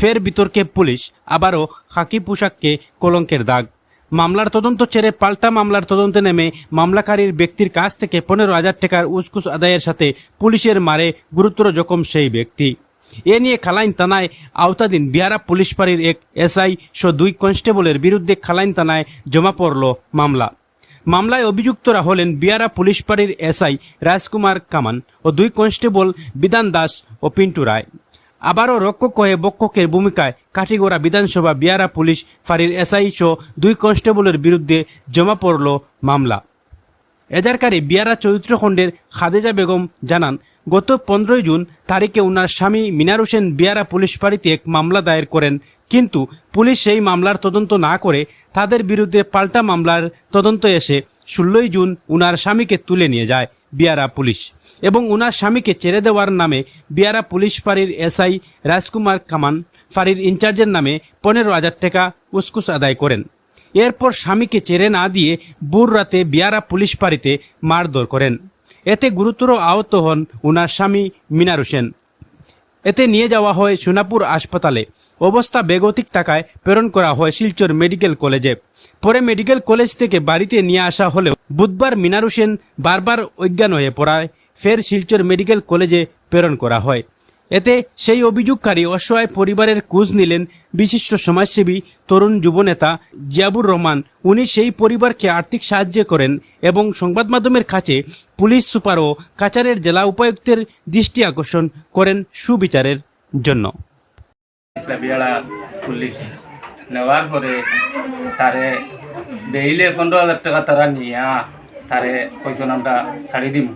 ফের বিতর্কে পুলিশ, আবারও খাকি পোশাককে কলঙ্কের দাগ। মামলার তদন্ত ছেড়ে পাল্টা মামলার তদন্তে নেমে মামলাকারীর ব্যক্তির কাছ থেকে পনেরো হাজার টাকার উসকুস আদায়ের সাথে পুলিশের মারে গুরুতর জখম সেই ব্যক্তি। এ নিয়ে খালাইন থানায় আওতাধীন বিহারা পুলিশ ফাঁড়ির এক এসআই সহ দুই কনস্টেবলের বিরুদ্ধে খালাইন থানায় জমা পড়ল মামলা। মামলায় অভিযুক্তরা হলেন বিয়ারা পুলিশ ফাঁড়ির এসআই রাজকুমার কামান ও দুই কনস্টেবল বিধান দাস ও পিন্টু রায়। আবারও রক্ষক হয়ে বক্ষকের ভূমিকায় কাঠিগোড়া বিধানসভা বিয়ারা পুলিশ ফাঁড়ির এসআই সহ দুই কনস্টেবলের বিরুদ্ধে জমা পড়ল মামলা। এজারকারী বিয়ারা চরিত্রখণ্ডের খাদেজা বেগম জানান গত পনেরোই জুন তারিখে ওনার স্বামী মিনার হোসেন বিয়ারা পুলিশ ফাঁড়িতে এক মামলা দায়ের করেন। কিন্তু পুলিশ সেই মামলার তদন্ত না করে তাদের বিরুদ্ধে পাল্টা মামলার তদন্ত এসে ষোলোই জুন উনার স্বামীকে তুলে নিয়ে যায় বিয়ারা পুলিশ এবং উনার স্বামীকে ছেড়ে দেওয়ার নামে বিয়ারা পুলিশ ফাঁড়ির এসআই রাজকুমার কামান ফাঁড়ির ইনচার্জের নামে পনেরো হাজার টাকা উসকুস আদায় করেন। এরপর স্বামীকে ছেড়ে না দিয়ে বুর রাতে বিয়ারা পুলিশ ফাঁড়িতে মারধর করেন। এতে গুরুতর আহত হন উনার স্বামী মিনার হোসেন। এতে নিয়ে যাওয়া হয় সোনাপুর হাসপাতালে। অবস্থা বেগতিক থাকায় প্রেরণ করা হয় শিলচর মেডিকেল কলেজে। পরে মেডিকেল কলেজ থেকে বাড়িতে নিয়ে আসা হলেও বুধবার মিনার হোসেন বারবার অজ্ঞান হয়ে পড়ায়। ফের শিলচর মেডিকেল কলেজে প্রেরণ করা হয়। এতে সেই অভিযোগকারী অসহায় পরিবারের খোঁজ নিলেন বিশিষ্ট সমাজসেবী তরুণ যুবনেতা জিয়াবুর রহমান। উনি সেই পরিবারকে আর্থিক সাহায্য করেন এবং সংবাদ মাধ্যমের কাছে পুলিশ সুপার ও কাচারের জেলা উপায়ুক্তের দৃষ্টি আকর্ষণ করেন সুবিচারের জন্য। নেওয়ার পরে তারে বেইলে পনেরো হাজার টাকা তারা নিয়া তারে ছাড়ি দিম।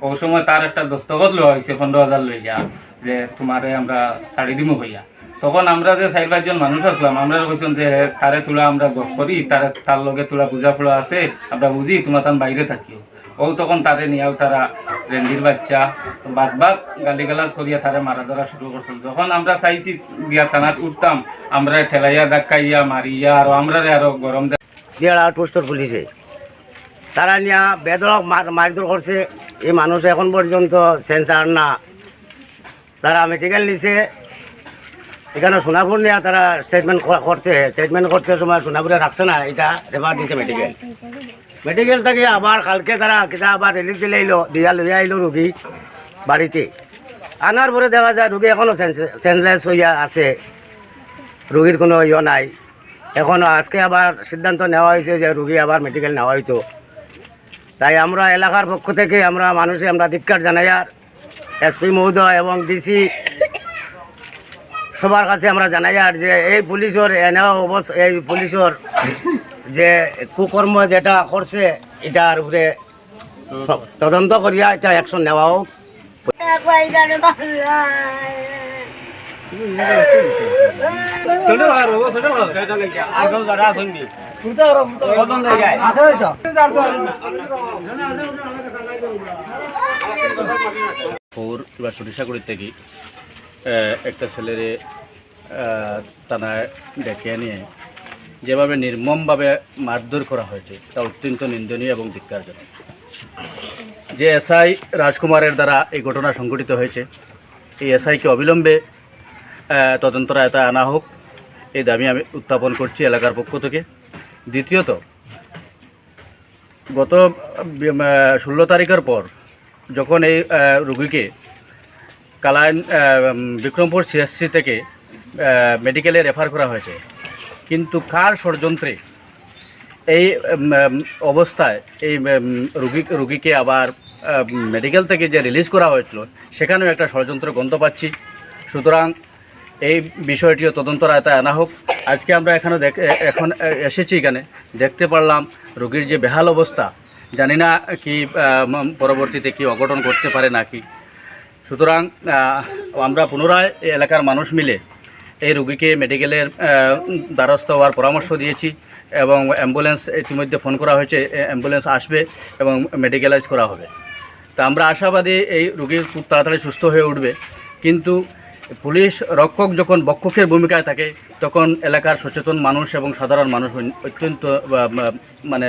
ওই সময় তার একটা দস্তখত লওয়া হয়েছে পনেরো হাজার লইয়া, যে তোমারে আমরা ছাড়ি দিমু হইয়া। তখন আমরা যে চার পাঁচজন মানুষ আসলাম, আমরা কইসন যে তারে তোলা আমরা গপ করি, তারে তার লগে তোলা পূজা ফোলা আছে, আমরা বুঝি তোমার তার বাইরে থাকিও। ও তখন তারে নিয়েও তারা রেন্ডির বাচ্চা, বাদ বাদ গালিগালাজ করিয়া তারে মারা ধরা শুরু করছিল। যখন আমরা চাইছি গিয়া থানাত উঠতাম, আমরা ঠেলাইয়া, ধাক্কাইয়া, মারিয়া, আর আমরা আরও গরম দে- দিয়ার আউটপোস্টর পুলিশে তারা নিয়া বেদরক মার মারধর করছে এই মানুষ এখন পর্যন্ত সেন্সার না। তারা মেডিকেল নিছে। এখানে সোনাপুর নিয়ে তারা স্টেটমেন্ট করছে। স্টেটমেন্ট করতে সময় সোনাপুরে রাখছে না, এটা রেফার দিছে মেডিকেল মেডিকেল থেকে আবার কালকে তারা কিতা আবার রিলিজ দিলে এলো, দিয়া লইয়া আইলো রুগী বাড়িতে। আনার পরে দেখা যায় রুগী এখনও সেন্সলেস হইয়া আছে। রুগীর কোনো ইয়ে নাই। এখন আজকে আবার সিদ্ধান্ত নেওয়া হয়েছে যে রুগী আবার মেডিকেল নেওয়া হইতো। তাই আমরা এলাকার পক্ষ থেকে আমরা মানুষে আমরা ধিক্কার জানাই আর এসপি মহোদয় এবং ডিসি সবার কাছে আমরা জানাই আর যে এই পুলিশের এনেও অবশ্য এই পুলিশের যে কুকর্ম যেটা করছে, এটার উপরে তদন্ত করিয়া এটা অ্যাকশন নেওয়া হোক। পৌর বা সরিষাগুড়ি থেকে একটা ছেলেরে থানায় ডেকে নিয়ে যেভাবে নির্মমভাবে মারধর করা হয়েছে, তা অত্যন্ত নিন্দনীয় এবং ধিক্কারজনক। যে এসআই রাজকুমারের দ্বারা এই ঘটনা সংঘটিত হয়েছে, এই এসআইকে অবিলম্বে তদন্তরা এটা আনা হোক। এই দাবি আমি উত্থাপন করছি এলাকার পক্ষ থেকে। দ্বিতীয়ত, গত ষোলো তারিখের পর যখন এই রুগীকে কালাইন বিক্রমপুর সিএসসি থেকে মেডিকেলে রেফার করা হয়েছে, কিন্তু কার ষড়যন্ত্রে এই অবস্থায় এই রুগী, রুগীকে আবার মেডিকেল থেকে যে রিলিজ করা হয়েছিল, সেখানেও একটা ষড়যন্ত্র গন্ধ পাচ্ছি। সুতরাং এই বিষয়টিও তদন্তর এতে আনা হোক। আজকে আমরা এখানে দেখ এখন এসেছি এখানে। দেখতে পারলাম রোগীর যে বেহাল অবস্থা। জানি না কি পরবর্তীতে কি অঘটন করতে পারে নাকি। সুতরাং আমরা পুনরায় এলাকার মানুষ মিলে এই রুগীকে মেডিকেলের দ্বারস্থ হওয়ার পরামর্শ দিয়েছি এবং অ্যাম্বুলেন্স ইতিমধ্যে ফোন করা হয়েছে অ্যাম্বুলেন্স আসবে এবং মেডিকেলাইজ করা হবে। তা আমরা আশাবাদী এই রুগী খুব তাড়াতাড়ি সুস্থ হয়ে উঠবে। কিন্তু পুলিশ রক্ষক যখন বক্ষকের ভূমিকায় থাকে, তখন এলাকার সচেতন মানুষ এবং সাধারণ মানুষ অত্যন্ত মানে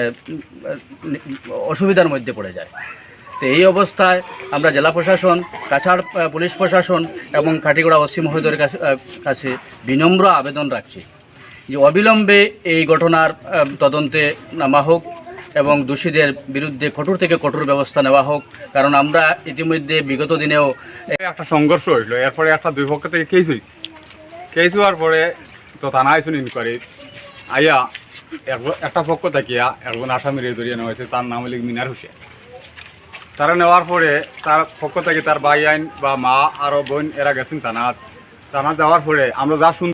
অসুবিধার মধ্যে পড়ে যায়। তো এই অবস্থায় আমরা জেলা প্রশাসন, কাছাড় পুলিশ প্রশাসন এবং কাটিগড়া ওসি মহোদয়ের কাছে বিনম্র আবেদন রাখছি। যে অবিলম্বে এই ঘটনার তদন্তে নামা হোক এবং দোষীদের বিরুদ্ধে কঠোর থেকে কঠোর ব্যবস্থা নেওয়া হোক। কারণ আমরা ইতিমধ্যে বিগত দিনেও একটা সংঘর্ষ হইল এরপরে একটা দুই পক্ষ থেকে কেস হয়েছে। কেস হওয়ার পরে তো থানা আইসুন ইনকোয়ারি আইয়া এক- একটা পক্ষ থাকিয়া একজন আসামির ধরিয়ে নেওয়া হয়েছে, তার নাম হলো মিনার হোসেন। তারা নেওয়ার পরে তার পক্ষ থেকে তার ভাই আইন বা মা আরও বোন, এরা গেছেন থানাত। থানা যাওয়ার পরে আমরা যা শুন